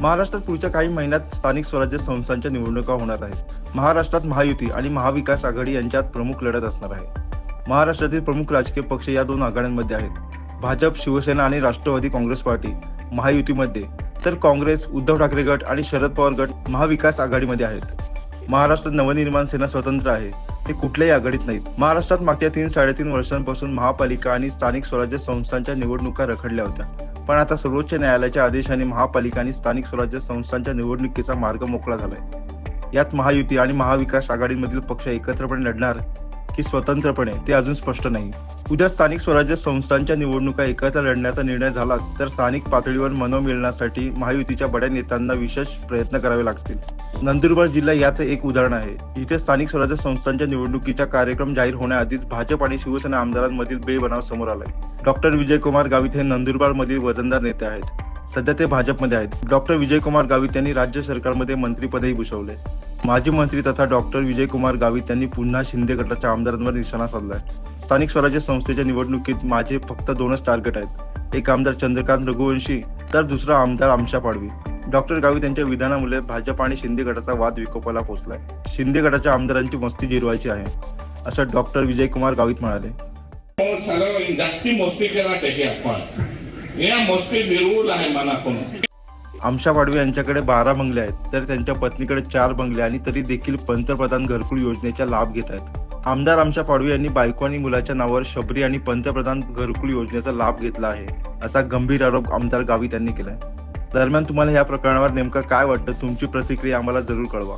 महाराष्ट्रात पुढच्या काही महिन्यात स्थानिक स्वराज्य संस्थांच्या निवडणुका होणार आहेत. महाराष्ट्रात महायुती आणि महाविकास आघाडी यांच्यात प्रमुख लढत असणार आहे. महाराष्ट्रातील प्रमुख राजकीय पक्ष या दोन आघाड्यांमध्ये आहेत. भाजप शिवसेना आणि राष्ट्रवादी काँग्रेस पार्टी महायुतीमध्ये तर काँग्रेस उद्धव ठाकरे गट आणि शरद पवार गट महाविकास आघाडीमध्ये आहेत. महाराष्ट्रात नवनिर्माण सेना स्वतंत्र आहे. ते कुठल्याही आघाडीत नाहीत. महाराष्ट्रात मागच्या तीन साडेतीन वर्षांपासून महापालिका आणि स्थानिक स्वराज्य संस्थांच्या निवडणुका रखडल्या होत्या. पण आता सर्वोच्च न्यायालयाच्या आदेशाने महापालिका आणि स्थानिक स्वराज्य संस्थांच्या निवडणुकीचा मार्ग मोकळा झालाय. यात महायुती आणि महाविकास आघाडीमधील पक्ष एकत्रपणे लढणार की स्वतंत्रपणे ते अजून स्पष्ट नाही. उद्या स्थानिक स्वराज्य संस्थांच्या निवडणुका एकत्र लढण्याचा निर्णय झालाच तर स्थानिक पातळीवर मनोमिलनासाठी महायुतीच्या बड्या नेत्यांना विशेष प्रयत्न करावे लागतील. नंदुरबार जिल्हा याचे एक उदाहरण आहे. इथे स्थानिक स्वराज्य संस्थांच्या निवडणुकीचा कार्यक्रम जाहीर होण्याआधीच भाजप आणि शिवसेना आमदारांमधील बेबनाव समोर आलाय. डॉक्टर विजयकुमार गावित हे नंदुरबार मधील वजनदार नेते आहेत. सध्या ते भाजपमध्ये आहेत. डॉक्टर विजयकुमार गावित यांनी राज्य सरकारमध्ये मंत्रीपदही भूषवले माजी मंत्री तथा डॉक्टर विजयकुमार गावित यांनी पुन्हा शिंदे गटाच्या आमदारांवर निशाणा साधलाय. स्थानिक स्वराज्य संस्थेच्या निवडणुकीत माझे फक्त दोनच टार्गेट आहेत. एक आमदार चंद्रकांत रघुवंशी तर दुसरा आमदार आमशा पाडवी. डॉक्टर गावित यांच्या विधानामुळे भाजप आणि शिंदे गटाचा वाद विकोपाला पोहोचलाय शिंदे गटाच्या आमदारांची मस्ती जिरवायची आहे असं डॉक्टर विजयकुमार गावित म्हणाले. हो, जास्ती मस्ती केला त्याची आपण. या मस्ती बिरवूल आहे मनातून. आमशा पाडवे यांच्याकडे बारा बंगले आहेत तर त्यांच्या पत्नीकडे चार बंगले आणि तरी देखील पंतप्रधान घरकुल योजनेचा लाभ घेत आहेत. आमदार आमशा पाडवे यांनी बायको आणि मुलाच्या नावावर शबरी आणि पंतप्रधान घरकुल योजनेचा लाभ घेतला आहे असा गंभीर आरोप आमदार गावित यांनी केलाय. दरम्यान तुम्हाला या प्रकरणावर नेमकं काय वाटतं तुमची प्रतिक्रिया आम्हाला जरूर कळवा.